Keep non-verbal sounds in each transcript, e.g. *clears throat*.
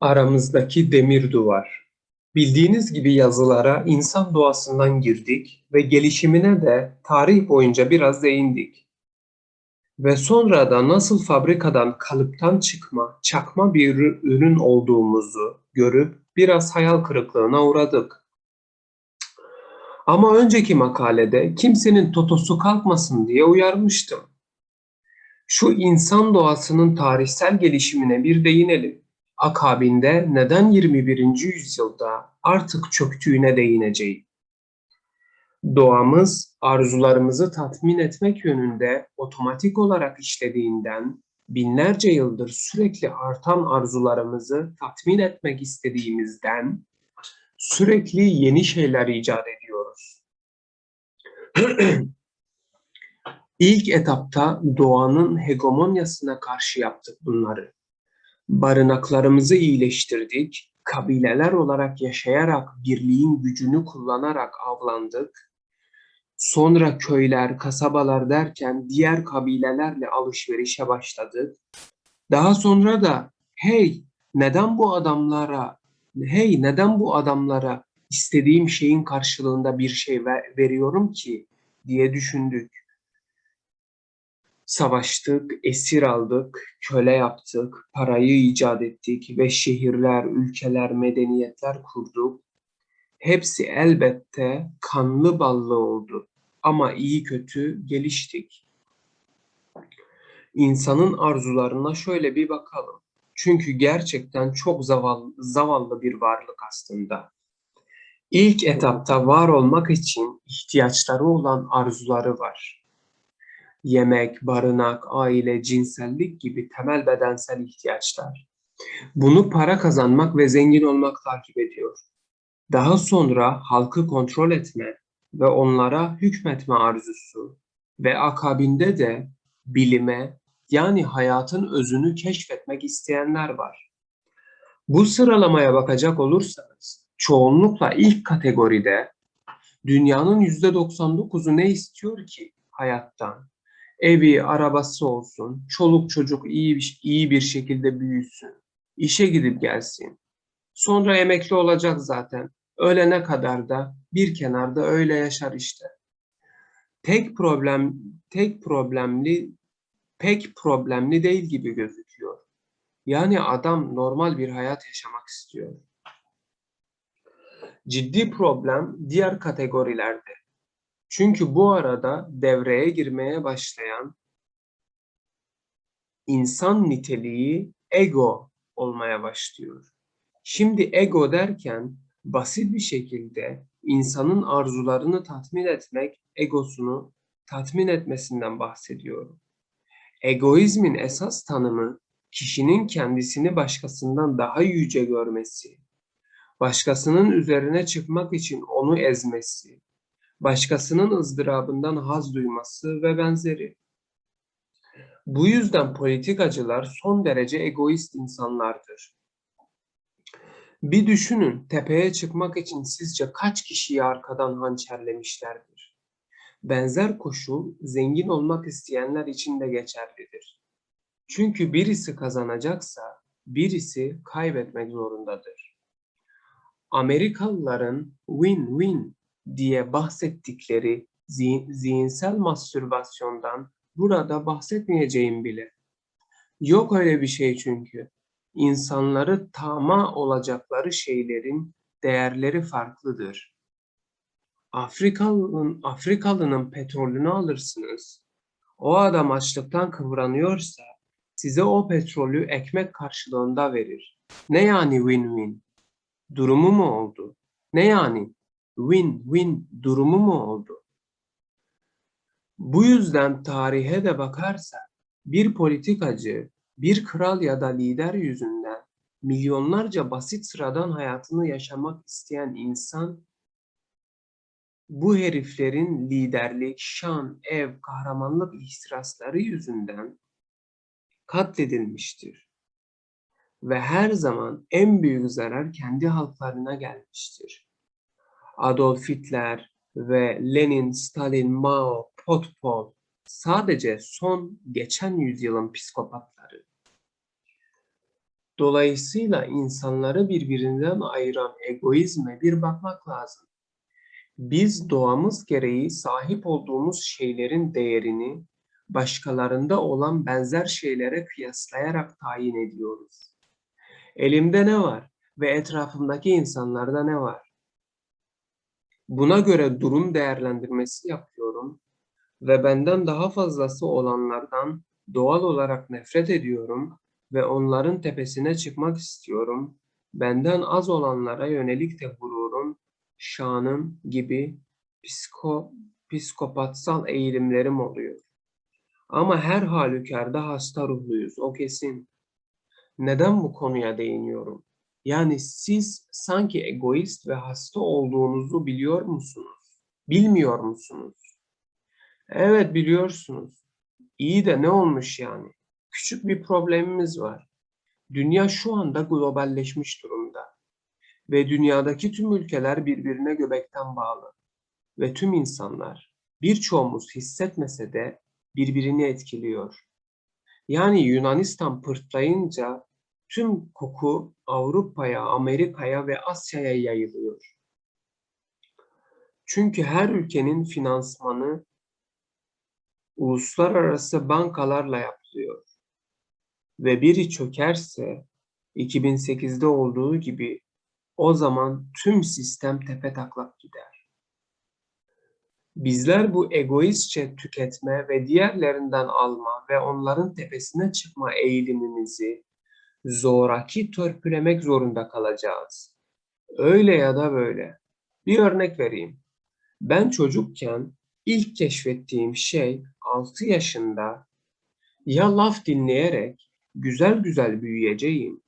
Aramızdaki demir duvar. Bildiğiniz gibi yazılara insan doğasından girdik ve gelişimine de tarih boyunca biraz değindik. Ve sonra da nasıl fabrikadan kalıptan çıkma, çakma bir ürün olduğumuzu görüp biraz hayal kırıklığına uğradık. Ama önceki makalede kimsenin totosu kalkmasın diye uyarmıştım. Şu insan doğasının tarihsel gelişimine bir değinelim. Akabinde neden 21. yüzyılda artık çöktüğüne değineceğim. Doğamız arzularımızı tatmin etmek yönünde otomatik olarak işlediğinden binlerce yıldır sürekli artan arzularımızı tatmin etmek istediğimizden sürekli yeni şeyler icat ediyoruz. *clears throat* İlk etapta doğanın hegemonyasına karşı yaptık bunları. Barınaklarımızı iyileştirdik, kabileler olarak yaşayarak birliğin gücünü kullanarak avlandık. Sonra köyler, kasabalar derken diğer kabilelerle alışverişe başladık. Daha sonra da hey neden bu adamlara hey neden bu adamlara istediğim şeyin karşılığında bir şey ver- veriyorum ki diye düşündük. Savaştık, esir aldık, köle yaptık, parayı icat ettik ve şehirler, ülkeler, medeniyetler kurduk. Hepsi elbette kanlı ballı oldu ama iyi kötü geliştik. İnsanın arzularına şöyle bir bakalım. Çünkü gerçekten çok zavallı, zavallı bir varlık aslında. İlk etapta var olmak için ihtiyaçları olan arzuları var. Yemek, barınak, aile, cinsellik gibi temel bedensel ihtiyaçlar. Bunu para kazanmak ve zengin olmak takip ediyor. Daha sonra halkı kontrol etme ve onlara hükmetme arzusu ve akabinde de bilime yani hayatın özünü keşfetmek isteyenler var. Bu sıralamaya bakacak olursanız çoğunlukla ilk kategoride dünyanın %99'u ne istiyor ki hayattan? Evi, arabası olsun, çoluk çocuk iyi bir, iyi bir şekilde büyüsün, işe gidip gelsin. Sonra emekli olacak zaten. Ölene kadar da bir kenarda öyle yaşar işte. Tek problem tek problemli pek problemli değil gibi gözüküyor. Yani adam normal bir hayat yaşamak istiyor. Ciddi problem diğer kategorilerde. Çünkü bu arada devreye girmeye başlayan insan niteliği ego olmaya başlıyor. Şimdi ego derken basit bir şekilde insanın arzularını tatmin etmek, egosunu tatmin etmesinden bahsediyorum. Egoizmin esas tanımı kişinin kendisini başkasından daha yüce görmesi, başkasının üzerine çıkmak için onu ezmesi, başkasının ızdırabından haz duyması ve benzeri. Bu yüzden politikacılar son derece egoist insanlardır. Bir düşünün, tepeye çıkmak için sizce kaç kişiyi arkadan hançerlemişlerdir? Benzer koşul zengin olmak isteyenler için de geçerlidir. Çünkü birisi kazanacaksa birisi kaybetmek zorundadır. Amerikalıların win-win diye bahsettikleri zihin- zihinsel mastürbasyondan burada bahsetmeyeceğim bile. Yok öyle bir şey çünkü. İnsanları tama olacakları şeylerin değerleri farklıdır. Afrikalı'nın Afrikalı'nın petrolünü alırsınız. O adam açlıktan kıvranıyorsa size o petrolü ekmek karşılığında verir. Ne yani win-win? Durumu mu oldu? Ne yani? Win-win durumu mu oldu? Bu yüzden tarihe de bakarsak bir politikacı, bir kral ya da lider yüzünden milyonlarca basit sıradan hayatını yaşamak isteyen insan bu heriflerin liderlik, şan, ev, kahramanlık ihtirasları yüzünden katledilmiştir. Ve her zaman en büyük zarar kendi halklarına gelmiştir. Adolf Hitler ve Lenin, Stalin, Mao, Pol Pot sadece son geçen yüzyılın psikopatları. Dolayısıyla insanları birbirinden ayıran egoizme bir bakmak lazım. Biz doğamız gereği sahip olduğumuz şeylerin değerini başkalarında olan benzer şeylere kıyaslayarak tayin ediyoruz. Elimde ne var ve etrafımdaki insanlarda ne var? Buna göre durum değerlendirmesi yapıyorum ve benden daha fazlası olanlardan doğal olarak nefret ediyorum ve onların tepesine çıkmak istiyorum. Benden az olanlara yönelik de gururum, şanım gibi psiko, psikopatsal eğilimlerim oluyor. Ama her halükarda hasta ruhluyuz, o kesin. Neden bu konuya değiniyorum? Yani siz sanki egoist ve hasta olduğunuzu biliyor musunuz? Bilmiyor musunuz? Evet biliyorsunuz. İyi de ne olmuş yani? Küçük bir problemimiz var. Dünya şu anda globalleşmiş durumda. Ve dünyadaki tüm ülkeler birbirine göbekten bağlı. Ve tüm insanlar, birçoğumuz hissetmese de birbirini etkiliyor. Yani Yunanistan pırtlayınca tüm koku Avrupa'ya, Amerika'ya ve Asya'ya yayılıyor. Çünkü her ülkenin finansmanı uluslararası bankalarla yapılıyor. Ve biri çökerse 2008'de olduğu gibi o zaman tüm sistem tepetaklak gider. Bizler bu egoistçe tüketme ve diğerlerinden alma ve onların tepesine çıkma eğilimimizi zoraki törpülemek zorunda kalacağız. Öyle ya da böyle. Bir örnek vereyim. Ben çocukken ilk keşfettiğim şey 6 yaşında ya laf dinleyerek güzel güzel büyüyeceğim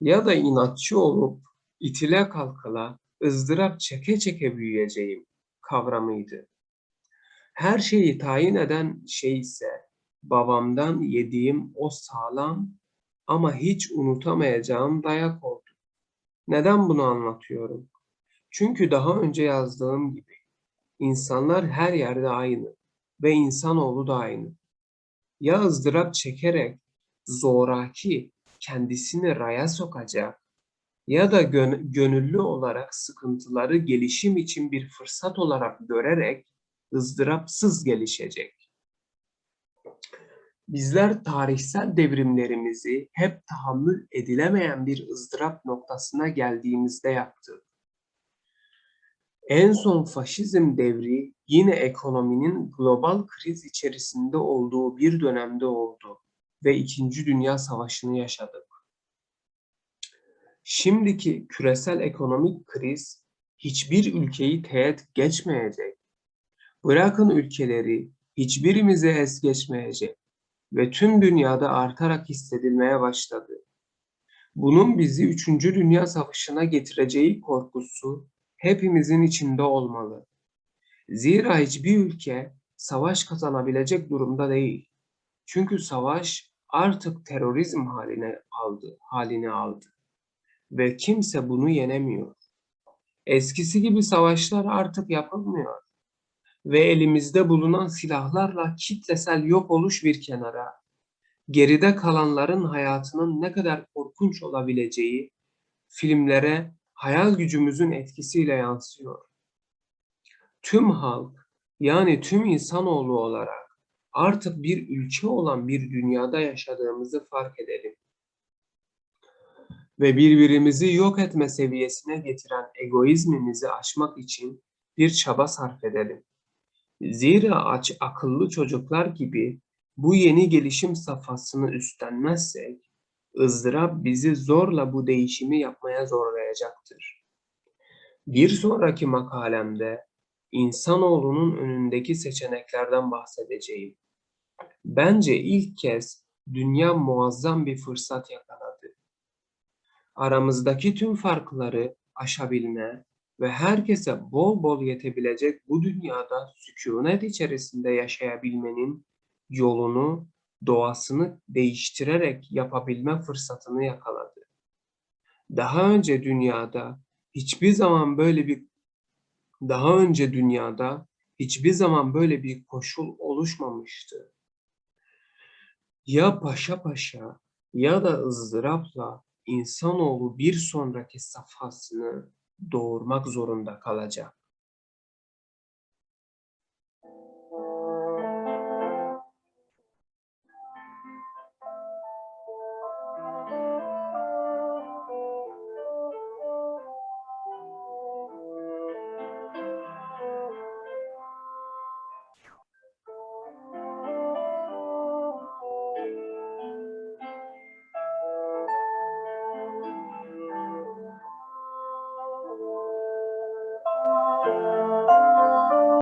ya da inatçı olup itile kalkıla ızdırap çeke çeke büyüyeceğim kavramıydı. Her şeyi tayin eden şey ise babamdan yediğim o sağlam ama hiç unutamayacağım dayak oldu. Neden bunu anlatıyorum? Çünkü daha önce yazdığım gibi insanlar her yerde aynı ve insanoğlu da aynı. Ya ızdırap çekerek zoraki kendisini raya sokacak ya da gön gönüllü olarak sıkıntıları gelişim için bir fırsat olarak görerek ızdırapsız gelişecek. Bizler tarihsel devrimlerimizi hep tahammül edilemeyen bir ızdırap noktasına geldiğimizde yaptık. En son faşizm devri yine ekonominin global kriz içerisinde olduğu bir dönemde oldu ve İkinci Dünya Savaşı'nı yaşadık. Şimdiki küresel ekonomik kriz hiçbir ülkeyi teğet geçmeyecek. Bırakın ülkeleri hiçbirimize es geçmeyecek ve tüm dünyada artarak hissedilmeye başladı. Bunun bizi 3. Dünya Savaşı'na getireceği korkusu hepimizin içinde olmalı. Zira hiçbir ülke savaş kazanabilecek durumda değil. Çünkü savaş artık terörizm haline aldı, halini aldı ve kimse bunu yenemiyor. Eskisi gibi savaşlar artık yapılmıyor ve elimizde bulunan silahlarla kitlesel yok oluş bir kenara, geride kalanların hayatının ne kadar korkunç olabileceği filmlere hayal gücümüzün etkisiyle yansıyor. Tüm halk yani tüm insanoğlu olarak artık bir ülke olan bir dünyada yaşadığımızı fark edelim. Ve birbirimizi yok etme seviyesine getiren egoizmimizi aşmak için bir çaba sarf edelim. Zira aç akıllı çocuklar gibi bu yeni gelişim safhasını üstlenmezsek, ızdırap bizi zorla bu değişimi yapmaya zorlayacaktır. Bir sonraki makalemde insanoğlunun önündeki seçeneklerden bahsedeceğim. Bence ilk kez dünya muazzam bir fırsat yakaladı. Aramızdaki tüm farkları aşabilme ve herkese bol bol yetebilecek bu dünyada sükunet içerisinde yaşayabilmenin yolunu, doğasını değiştirerek yapabilme fırsatını yakaladı. Daha önce dünyada hiçbir zaman böyle bir daha önce dünyada hiçbir zaman böyle bir koşul oluşmamıştı. Ya paşa paşa ya da ızdırapla insanoğlu bir sonraki safhasını doğurmak zorunda kalacak.